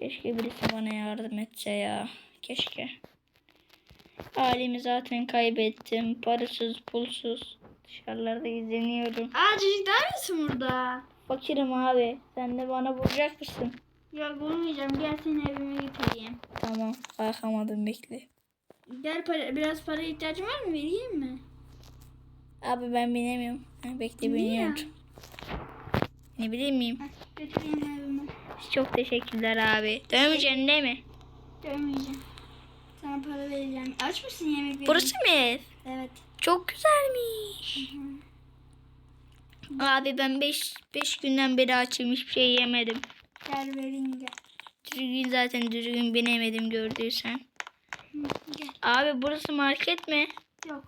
Keşke birisi bana yardım etse ya. Keşke. Halimi zaten kaybettim. Parasız, pulsuz. Dışarılarda izleniyorum. Aa çocuklar mısın burada? Fakirim abi. Sen de bana vuracak mısın? Yok vurmayacağım. Gel seni evime götüreyim. Tamam. Kalkamadım bekle. Gel para, biraz para ihtiyacın var mı? Vereyim mi? Abi ben binemiyorum. Bekle biniyorum. Ne bileyim miyim? Götüreyim evime. Çok teşekkürler abi. Dövmeyeceksin değil mi? Dövmeyeceğim. Sana para vereceğim. Aç mısın yemek vereyim? Burası mı ev? Evet. Çok güzelmiş. Abi ben 5 5 günden beri açım hiçbir şey yemedim. Gel vereyim gel. Düzgün zaten düzgün binemedim gördüysen. Hı, Gel. Abi burası market mi? Yok.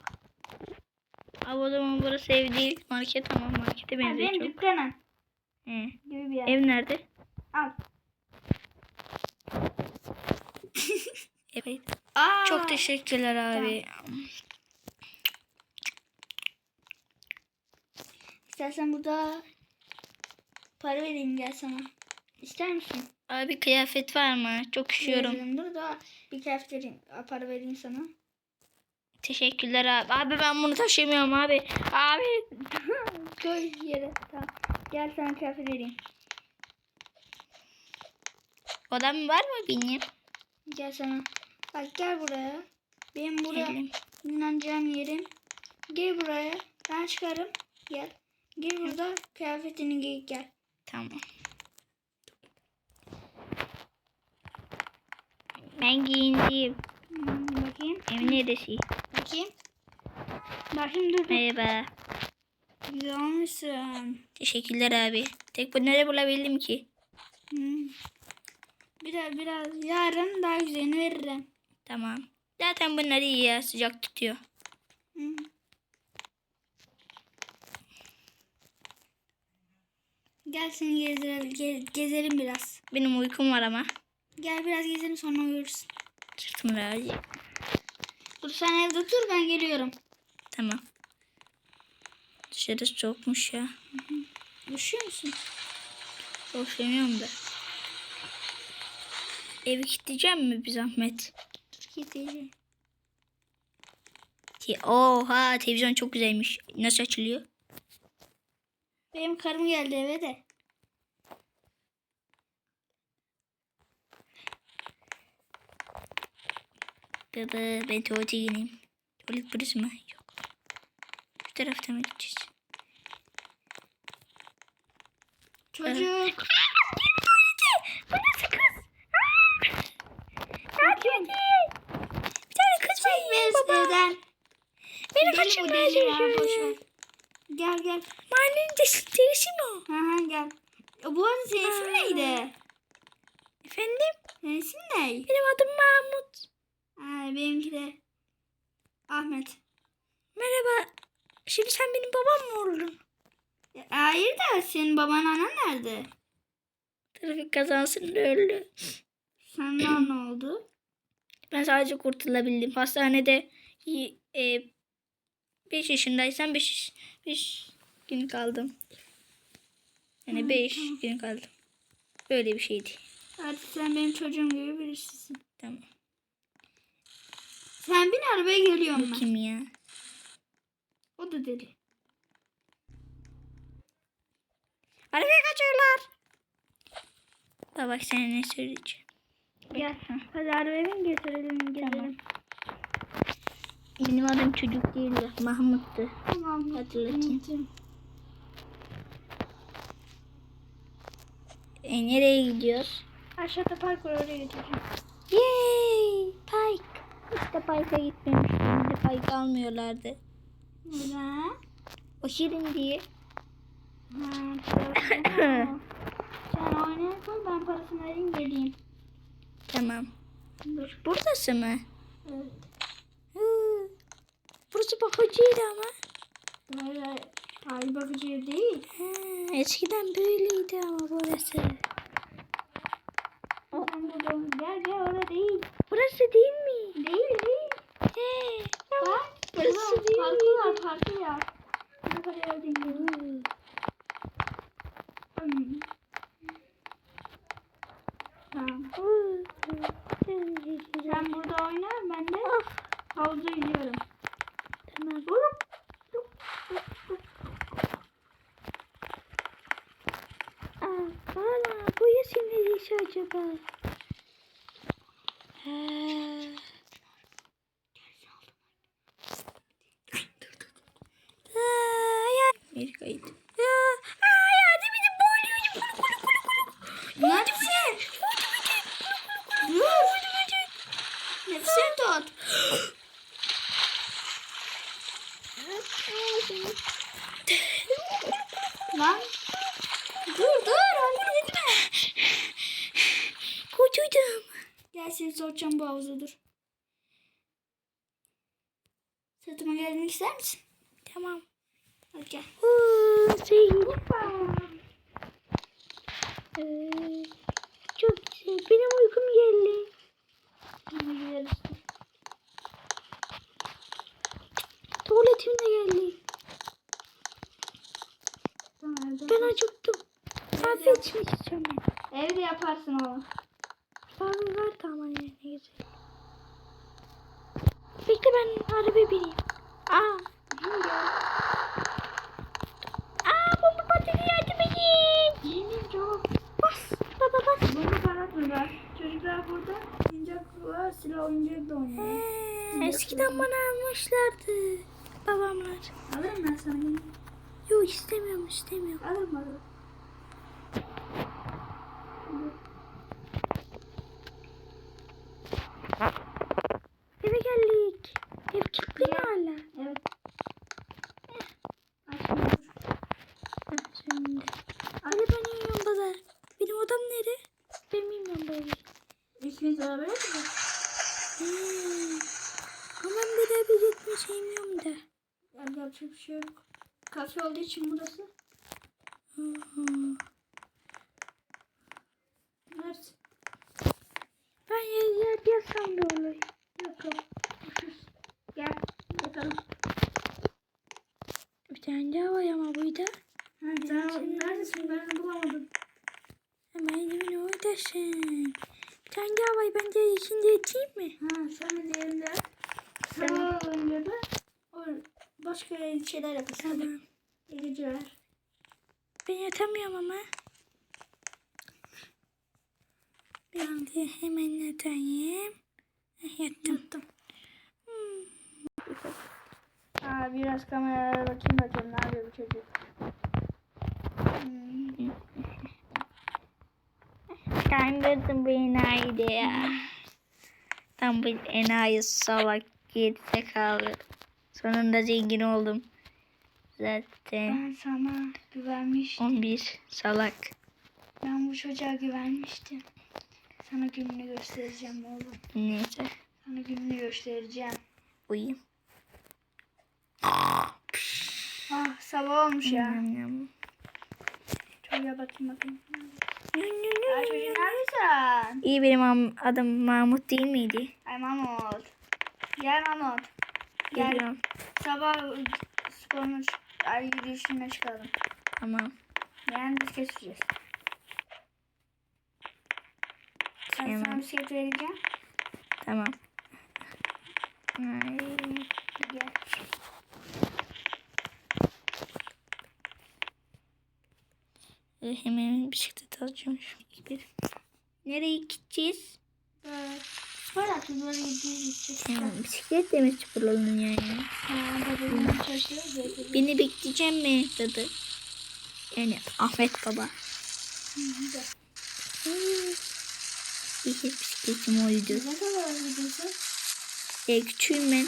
Abi o zaman burası ev değil. Market ama markete benziyor benim çok. dükkanım He. gibi bir yer. Ev nerede? Al. Evet. Aa, Çok teşekkürler abi. İstersen burada para vereyim gel sana. İster misin? Abi kıyafet var mı? Çok üşüyorum. Veririm. Dur da bir kıyafet vereyim. Para vereyim sana. Teşekkürler abi. Abi ben bunu taşımıyorum abi. Abi. Koy yere. Tamam. Gel sana kıyafet vereyim. Odam var mı benim? Gel sana. Bak gel buraya. Benim buraya Gelin. dinleneceğim yerim. Gel buraya. Ben çıkarım. Gel. Gel burada kıyafetini giy gel. Tamam. Ben giyindim. Hmm, bakayım. Ev neresi? Bakayım. Bakayım dur. Merhaba. Güzel olmuşsun. Teşekkürler abi. Tek bunları bulabildim ki. Hmm. Biraz biraz yarın daha güzelini veririm. Tamam. Zaten bunları iyi ya. Sıcak tutuyor. Hmm. Gel seni gezdirelim, ge- gezelim biraz. Benim uykum var ama. Gel biraz gezelim sonra uyuruz. Sırtım razı. Dur sen evde dur ben geliyorum. Tamam. Dışarısı soğukmuş ya. Üşüyor musun? Hoşlanıyorum da. Evi kilitleyeceğim mi bir zahmet? Gideceğim. Ki- Oha televizyon çok güzelmiş. Nasıl açılıyor? Benim karım geldi eve de. Baba ben tuvalete gireyim. Tuvalet burası mı? Yok. Şu tarafta mı gideceğiz? Çocuk. Bu nasıl kız? Bakayım. Bir tane kız var baba. Evden. Beni Deli bu kaçırmaya deli ya, boş çalışıyor. ver. Gel gel. Mahallenin desi, derisi mi o? Ha ha gel. E, Bu arada senin ismin neydi? Efendim? Senin ismin ne? Benim adım Mahmut. Ha, benimki de Ahmet. Merhaba. Şimdi sen benim babam mı oldun? E, Hayır da senin baban anan nerede? Trafik kazasında öldü. Senden ne oldu? Ben sadece kurtulabildim. Hastanede 5 yaşındaysam 5 5 gün kaldım. Yani 5 gün kaldım. Böyle bir şeydi. Artık sen benim çocuğum gibi birisisin. Tamam. Sen bin arabaya geliyorum ben. kim ya? O da deli. Arabaya kaçıyorlar. Baba bak sana ne söyleyeceğim. Gel. Hadi arabaya bin getirelim gezelim. Benim adım çocuk değildi. Mahmut'tu. Tamam. Hatırlatayım. E, nereye gidiyoruz? Aşağıda park var oraya götüreceğim. Yay! Pike. İşte Pike'a gitmemiştim. Bir de Pike almıyorlardı. Neden? O şirin diye. Ha. Sen oynaya koy ben parasını vereyim geleyim. Tamam. Dur. Burası mı? Evet. Burası bakıcıydı ama. Hayır hayır. Hayır bakıcı değil. Ha, eskiden böyleydi ama burası. Sen burada gel gel orada değil. Burası değil mi? Değil değil. He. Bak. Burası değil Parkı miydi? var parkı ya. Ne kadar. Hı. Hmm. Tamam. Sen burada oyna ben de Of. havuza gidiyorum. Tamam. Aa, valla bu ya senin acaba? Ha. Aa, ya. Aa, ya dibini boğuluyor. Kulu kulu kulu kulu. Nefsin. Dur. Nefsin tut. Lan. Dur dur hareket etme. Koçuydum. Soracağım bu havuza dur. Sırtıma gelmek ister misin? Tamam. Hadi gel. Şey. Ee, çok güzel. Benim uykum geldi. Gidiyoruz. Tuvaletim de geldi. Tamam, Ben acıktım. Kahve içmek istiyorum ben. evde yaparsın oğlum. Kahve var da ama ne ne güzel. Bekle ben araba bineyim. Aa. Aa bomba patladı yardım edin. Yemin çok. Bas baba bas. Bunu karatmıyorlar. Çocuklar burada oyuncakla silah oyuncak da oynuyor. Ee, eskiden bana almışlardı. Babamlar. Alırım ben sana. Yok istemiyorum istemiyorum. Alırım alırım. Eve geldik. Ev kilitli mi hala? Evet. Açmıyor. Heh, Şimdi. Hadi ben yiyorum baba. Benim odam nere? Ben bilmiyorum böyle. İkimiz beraber mi? Hmm. Ama ben beraber yatmayı sevmiyorum da. Yani yapacak bir şey yok. Kafe olduğu için burası. Neresi? Ben yer yatsam da olur. Otur. Gel. Yatalım. Bir tane daha var ama burada. Ha, sen neredesin? Ben bulamadım. Hemen evimin oradasın. Bir tane daha var. Ben de ikinde yatayım mı? Ha, sen de diğerinde. Sabah önce de o başka şeyler. Hadi. Tamam. İyi geceler. Ben yatamıyorum ama. Ben de hemen yatayım. Heh, Yattım. Yattım. Aa, biraz kameralara bakayım bakalım ne yapıyor bu çocuk. Hmm. Kandırdın bu enayi de ya. Tam bu enayi salak gerizekalı. Sonunda zengin oldum. Zaten Ben sana güvenmiştim. 11 salak. Ben bu çocuğa güvenmiştim. Sana gününü göstereceğim oğlum. Neyse Sana gününü göstereceğim. uyuyayım. Ah sabah olmuş ya. Çocuğa bakayım bakayım. Ay nü. çocuğum neredesin? İyi benim adım Mahmut değil miydi? Ay Mahmut. Gel Mahmut. Gel. Geliyorum. Sabah sporunu ay yürüyüşüne çıkalım. Tamam. Yani bisiklet süreceğiz. Ben Tamam. sana bisiklet vereceğim. Tamam. Ay. Gel. e, Hemen bisiklet alacağım. Nereye gideceğiz? Evet. Yapacağız. Böyle gideceğiz gideceğiz. Yani bisikletle mi sporlanın yani? Ha, babamın ya. Beni bekleyeceğim mi dadı? Yani Ahmet baba. Kez bisikletim oydu. Ne kadar gidiyorsun? E, küçüğüm ben.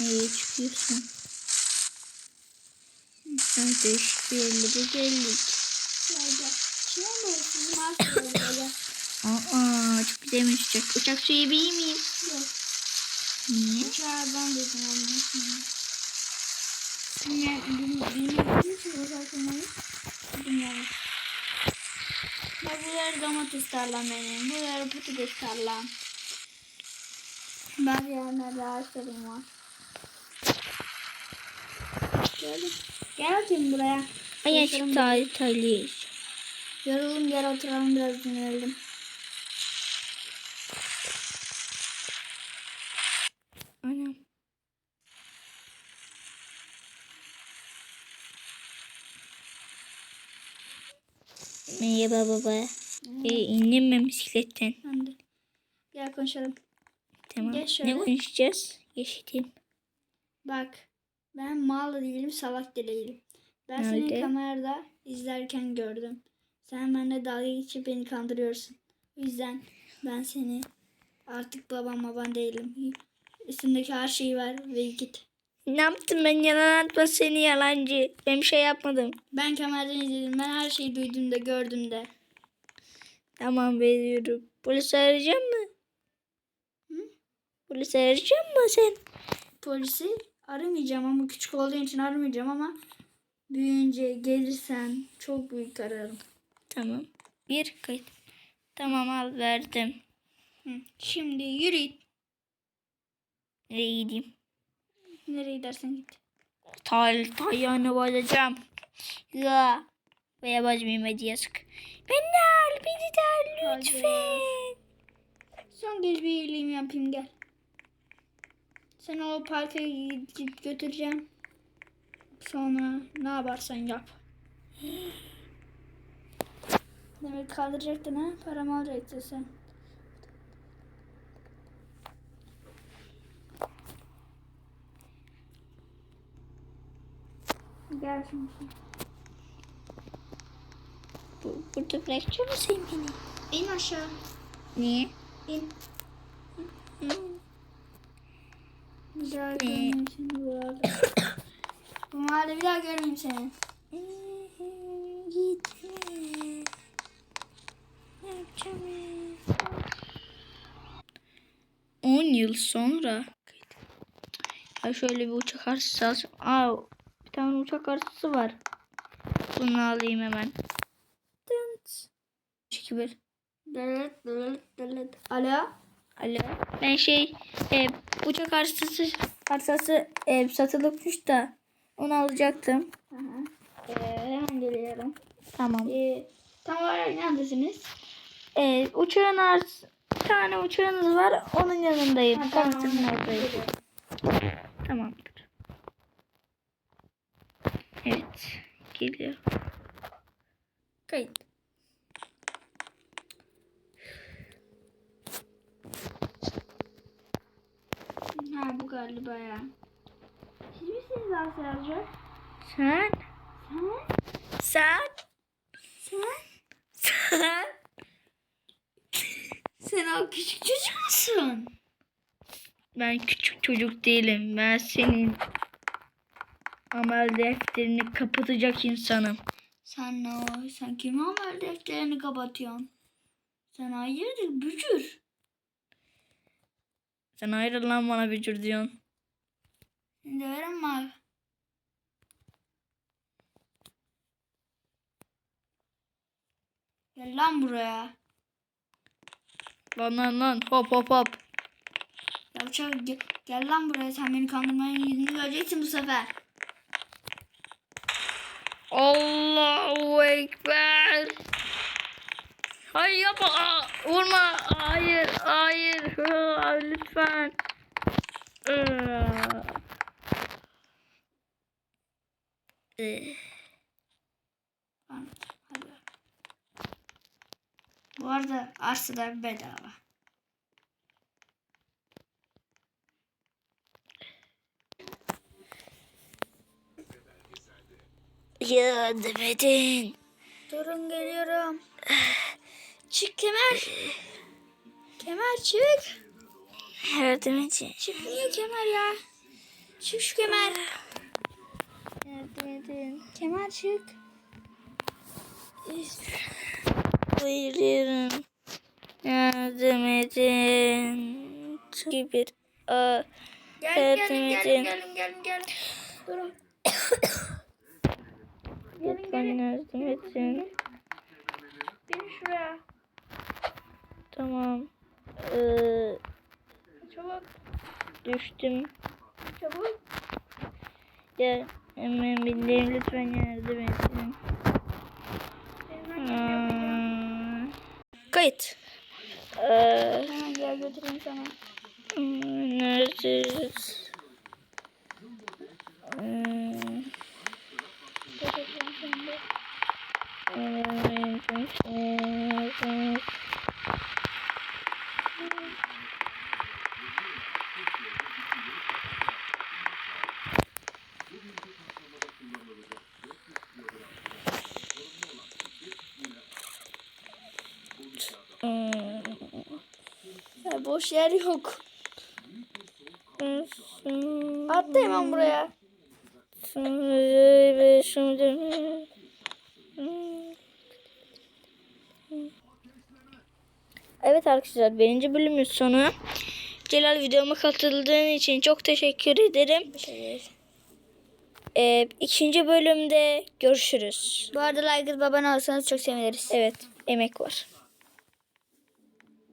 Nereye çıkıyorsun? Hadi işte yerlere geldik. Gel gel. Şey mi? Sizin maaş böyle. Aa, çok güzelmiş uçak. Uçak suyu bilir miyim? Yok. Niye? Uçağdan dedim anne. Bilmiyorum. Bilmiyorum. Bilmiyorum. Bak buralar domates tarlam benim. Buralar patates tarlam. Bazı yerlerde ağaçlarım var. Gördüm. Gel bakayım buraya. Ay açık tarih. Yoruldum gel oturalım biraz dinleyelim. Anam. Merhaba baba. Ee, indim mi bisikletten? Ben de. Gel konuşalım. Tamam. Gel şöyle. Ne konuşacağız? Yaşatayım. Bak ben mal değilim salak değilim. Ben Nerede? seni kamerada izlerken gördüm. Sen benimle dalga geçip beni kandırıyorsun. O yüzden ben seni artık babam baban değilim. Üstündeki her şeyi ver ve git. Ne yaptım ben yalan atma seni yalancı. Ben bir şey yapmadım. Ben kameradan izledim. Ben her şeyi duydum da gördüm de. Tamam veriyorum. Polis arayacak mı? Hı? Polis arayacak mı sen? Polisi aramayacağım ama küçük olduğun için aramayacağım ama büyüyünce gelirsen çok büyük ararım. Tamam. Bir kayıt. Tamam al verdim. Hı. Şimdi yürü. Nereye gideyim? Nereye gidersen git. Tal ayağını basacağım. Ya. Veya basmayayım hadi yazık. Beni al, beni de al lütfen. Son kez bir iyiliğimi yapayım gel. Seni o parka git götüreceğim. Sonra ne yaparsan yap. Demek kaldıracaktın ha? Paramı alacaktın sen. Gel şimdi. Bu, burada bırakacak mısın beni? İn aşağı. Niye? İn. Hı. Bir daha görmeyeyim seni buralarda. Bu mahallede bir daha görmeyeyim seni. Gitme. Ne yapacağım? 10 yıl sonra. Ya şöyle bir uçak arsası alacağım. Aa, bir tane uçak arsası var. Bunu alayım hemen. Tınt. 2 1. Dırırt dırırt dırırt. Alo. Alo. Ben şey e, uçak arsası arsası e, satılıkmış da onu alacaktım. Hı hı. Ee, hemen geliyorum. Tamam. Ee, tam olarak neredesiniz? E, uçağın ars bir tane uçağınız var. Onun yanındayım. Ha, tamam. oradayım. Tamamdır. Evet. Geliyor. Kayıt. Ha bu galiba ya. Siz misiniz Asya Sen? Sen? Sen? Sen? Sen? Sen o küçük çocuk musun? Ben küçük çocuk değilim. Ben senin amel defterini kapatacak insanım. Sen ne? Sen kime haber defterini kapatıyorsun? Sen hayırdır bücür? Sen ayrıl lan bana bücür diyorsun. Verin var. Gel lan buraya. Lan lan lan hop hop hop. Yavşak gel, gel lan buraya sen beni kandırmanın yüzünü göreceksin bu sefer. Allahu Ekber. Hayır yapma. Aa, Vurma. Hayır. Hayır. Aa, Lütfen. Ee. Bu arada arsalar bedava. Yardım edin. Durun geliyorum. Çık kemer. Kemer çık. Yardım edin. Çıkmıyor kemer ya. Çık şu kemer. Yardım edin. Kemer çık. Buyurun. Yardım edin. Gibi. Aa, Gelin Yardım gelin edin. gelin gelin gelin gelin. Durun. gelin lütfen gelin. yardım edin. Gelin şuraya. Tamam. Ee, Çabuk düştüm. çabuk. Ya Hemen bildiğim lütfen yardım edin. Aa, Kayıt. Ee, Hemen gel götüreyim sana. Neredeyiz? Hmm. Götüreceğim seni de. Ya boş yer yok. Atla hemen buraya. Evet arkadaşlar birinci bölümün sonu. Celal videoma katıldığın için çok teşekkür ederim. Ee, ikinci bölümde görüşürüz. Bu arada like abone olursanız çok seviniriz. Evet emek var.